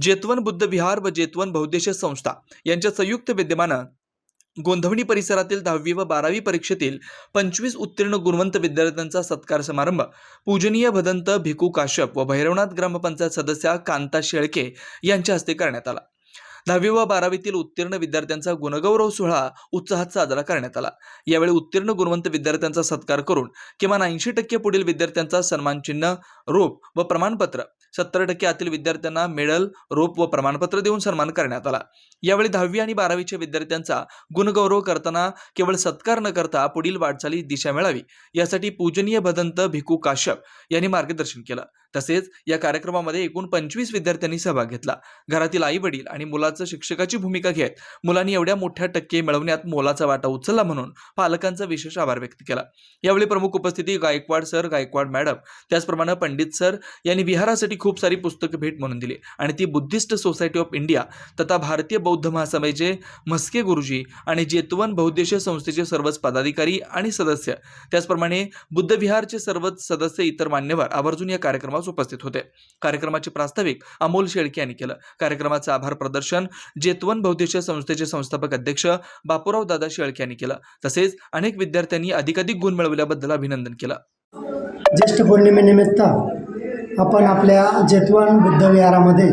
जेतवन बुद्ध विहार व जेतवन बहुद्देशीय संस्था यांच्या संयुक्त विद्यमानं गोंधवणी परिसरातील दहावी व बारावी परीक्षेतील पंचवीस उत्तीर्ण गुणवंत विद्यार्थ्यांचा सत्कार समारंभ पूजनीय भदंत भिकू काश्यप व भैरवनाथ ग्रामपंचायत सदस्या कांता शेळके यांच्या हस्ते करण्यात आला. दहावी व बारावीतील उत्तीर्ण विद्यार्थ्यांचा गुणगौरव सोहळा उत्साहात साजरा करण्यात आला. यावेळी उत्तीर्ण गुणवंत विद्यार्थ्यांचा सत्कार करून किमान ऐंशी टक्के पुढील विद्यार्थ्यांचा सन्मान चिन्ह रोप व प्रमाणपत्र सत्तर टक्के आतील विद्यार्थ्यांना मेडल रोप व प्रमाणपत्र देऊन सन्मान करण्यात आला. यावेळी दहावी आणि बारावीच्या विद्यार्थ्यांचा गुणगौरव करताना केवळ सत्कार न करता पुढील वाटचाली दिशा मिळावी. यासाठी पूजनीय भदंत भिकू काश्यप यांनी मार्गदर्शन केलं. तसेच या कार्यक्रमामध्ये एकूण पंचवीस विद्यार्थ्यांनी सहभाग घेतला. घरातील आई वडील आणि मुलाचं शिक्षकाची भूमिका घेत मुलांनी एवढ्या मोठ्या टक्के मिळवण्यात मोलाचा वाटा उचलला म्हणून पालकांचा विशेष आभार व्यक्त केला. यावेळी प्रमुख उपस्थिती गायकवाड सर गायकवाड मॅडम त्याचप्रमाणे पंडित सर यांनी विहारासाठी खूप सारी पुस्तकं भेट म्हणून दिली आणि ती बुद्धिस्ट सोसायटी ऑफ इंडिया तथा भारतीय बौद्ध महासभेचे म्हस्के गुरुजी आणि जेतवन बहुद्देशीय संस्थेचे सर्वच पदाधिकारी आणि सदस्य त्याचप्रमाणे बुद्ध विहारचे सर्वच सदस्य इतर मान्यवर आवर्जून या कार्यक्रमात कार्यक्रमास उपस्थित होते. कार्यक्रमाचे प्रास्ताविक अमोल शेळके यांनी केलं. कार्यक्रमाचं आभार प्रदर्शन जेतवन बहुद्देशीय संस्थेचे संस्थापक अध्यक्ष बापूराव दादा शेळके यांनी केलं. तसेच अनेक विद्यार्थ्यांनी अधिकाधिक गुण मिळवल्याबद्दल अभिनंदन केलं. ज्येष्ठ पौर्णिमेनिमित्त आपण आपल्या जेतवन बुद्ध विहारामध्ये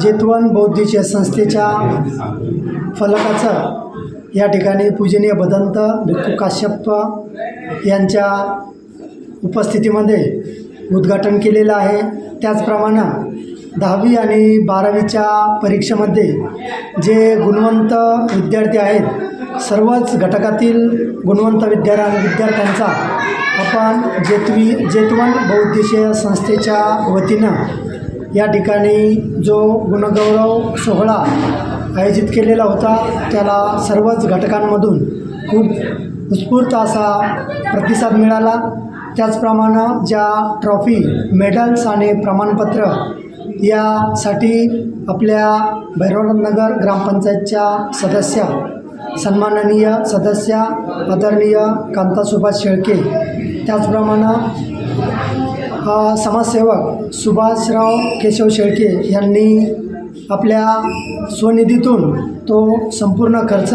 जेतवन बौद्धिक संस्थेच्या फलकाचं या ठिकाणी पूजनीय भदंत भिक्खू काश्यप यांच्या उपस्थितीमध्ये उद्घाटन केलेलं आहे. त्याचप्रमाणे दहावी आणि बारावीच्या परीक्षेमध्ये जे गुणवंत विद्यार्थी आहेत सर्वच घटकातील गुणवंत विद्यार्थ्या विद्यार्थ्यांचा आपण जेतवी जेतवन बौद्धिशीय संस्थेच्या वतीनं या ठिकाणी जो गुणगौरव सोहळा आयोजित केलेला होता त्याला सर्वच घटकांमधून खूप उत्स्फूर्त असा प्रतिसाद मिळाला. त्याचप्रमाणे ज्या ट्रॉफी मेडल्स आणि प्रमाणपत्र यासाठी आपल्या भैरवनगर ग्रामपंचायतच्या सदस्या सन्माननीय सदस्या आदरणीय कांता सुभाष शेळके त्याचप्रमाणे समाजसेवक सुभाषराव केशव शेळके यांनी आपल्या स्वनिधीतून तो संपूर्ण खर्च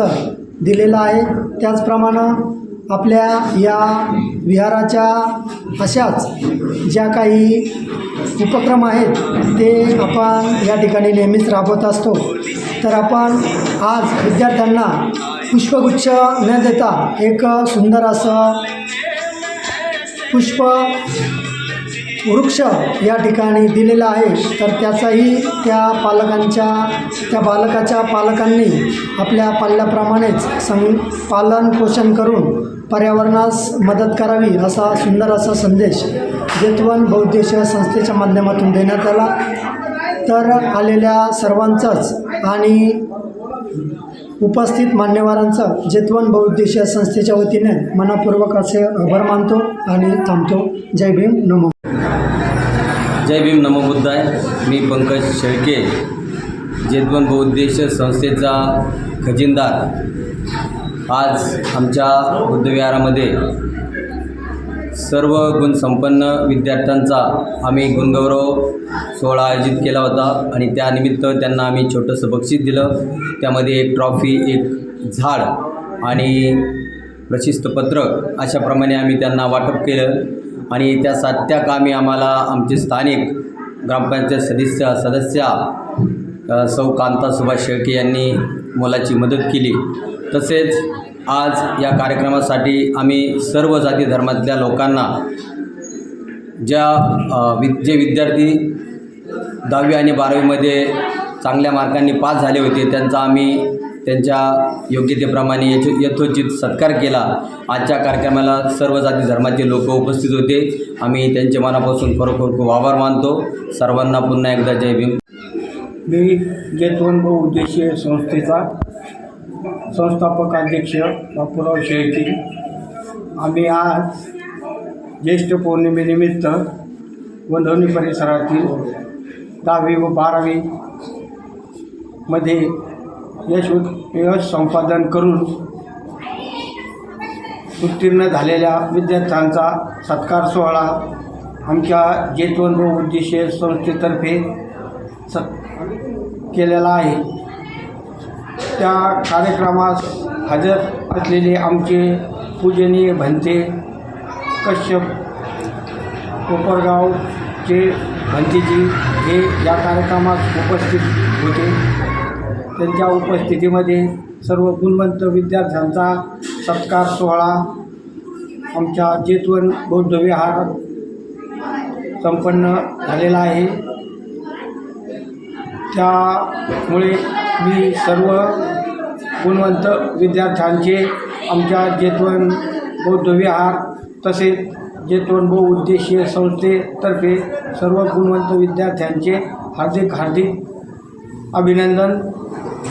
दिलेला आहे. त्याचप्रमाणे आपल्या या विहाराच्या अशाच ज्या काही उपक्रम आहेत ते आपण या ठिकाणी नेहमीच राबवत असतो. तर आपण आज विद्यार्थ्यांना पुष्पगुच्छ न देता एक सुंदर असं पुष्प वृक्ष या ठिकाणी दिलेला आहे. तर त्याचाही त्या पालकांच्या त्या बालकाच्या पालकांनी आपल्या पाल्याप्रमाणेच सं पालन पोषण करून पर्यावरणास मदत करावी असा सुंदर असा संदेश जेतवन बौद्धिशीय संस्थेच्या माध्यमातून देण्यात आला. तर आलेल्या सर्वांचंच आणि उपस्थित मान्यवरांचं जेतवन बहुउद्देशीय संस्थेच्या वतीने मनापूर्वक असे आभार मानतो आणि थांबतो. जय भीम नमो जय भीम नमो बुद्धाय. मी पंकज शेळके जेतवन बहुउद्देशीय संस्थेचा खजिनदार. आज आमच्या बुद्धविहारामध्ये सर्व गुणसंपन्न विद्यार्थ्यांचा आम्ही गुणगौरव सोहळा आयोजित केला होता आणि त्यानिमित्त त्यांना आम्ही छोटंसं बक्षीस दिलं. त्यामध्ये एक ट्रॉफी एक झाड आणि प्रशिस्तपत्र अशाप्रमाणे आम्ही त्यांना वाटप केलं. आणि त्या सात्या कामी आम्हाला आमचे स्थानिक ग्रामपंचायत सदस्य सदस्या सौ कांता सुभाष शेळके यांनी मोलाची मदत केली. तसेच आज या कार्यक्रमासाठी आम्ही सर्व जाती धर्मातल्या लोकांना ज्या वि जे विद्यार्थी दहावी आणि बारावीमध्ये चांगल्या मार्कांनी पास झाले होते त्यांचा आम्ही त्यांच्या योग्यतेप्रमाणे यथो यथोचित सत्कार केला. आजच्या कार्यक्रमाला सर्व जाती धर्माचे लोक उपस्थित होते. आम्ही त्यांचे मनापासून खरोखर खूप आभार मानतो. सर्वांना पुन्हा एकदा जय भीम. मी जेतवन बहुउद्देशीय संस्थेचा संस्थापक अध्यक्ष बापूराव शेळकी. आम्ही आज ज्येष्ठ पौर्णिमेनिमित्त वंधवणी परिसरातील दहावी व बारावी मध्ये यश यश संपादन करून उत्तीर्ण झालेल्या विद्यार्थ्यांचा सत्कार सोहळा आमच्या जेतवन उद्देशीय संस्थेतर्फे स केलेला आहे. त्या कार्यक्रमास हजर असलेले आमचे पूजनीय भंते कश्यप कोपरगावचे भंतेजी हे या कार्यक्रमात उपस्थित होते. त्यांच्या उपस्थितीमध्ये सर्व गुणवंत विद्यार्थ्यांचा सत्कार सोहळा आमच्या जेतवन बौद्ध विहार संपन्न झालेला आहे. त्यामुळे मी सर्व गुणवंत विद्यार्थ्यांचे आमच्या जेतवन बौद्ध विहार तसेच जेतवन बहुउद्देशीय संस्थेतर्फे सर्व गुणवंत विद्यार्थ्यांचे हार्दिक हार्दिक अभिनंदन.